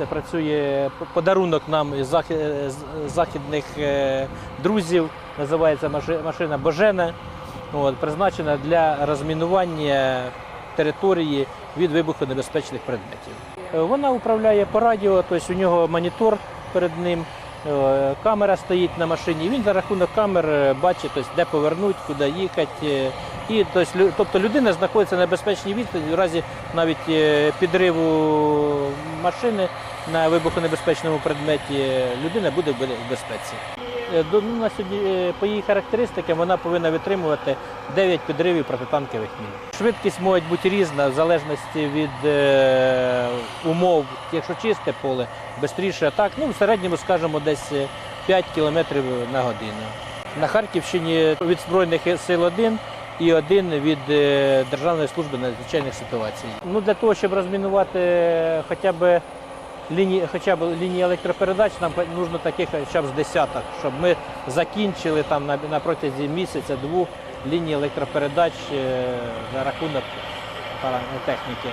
Це працює подарунок нам із з західних е, друзів. Називається маши- машина Божена. От, призначена для розмінування території від вибухонебезпечних предметів. Е, Вона управляє по радіо, тобто у нього монітор перед ним, е, камера стоїть на машині. Він за рахунок камер е, бачить, тобто, де повернути, куди їхати. І, тобто, тобто людина знаходиться на безпечній відстані, в разі навіть е, підриву машини на вибухонебезпечному предметі людина буде в безпеці. Е, ну, на сьогодні, е, по її характеристикам вона повинна витримувати 9 підривів протитанкових мін. Швидкість може бути різна в залежності від умов. Якщо чисте поле, швидше атак, ну в середньому скажімо десь е, 5 км на годину. На Харківщині від Збройних сил один і один від е, Державної служби надзвичайних ситуацій. Ну для того, щоб розмінувати е, хоча б лінії, хоча б лінії електропередач, нам потрібно таких хоча б з десяток, щоб ми закінчили там на, на протязі місяця двох лінії електропередач е, за рахунок паратехніки.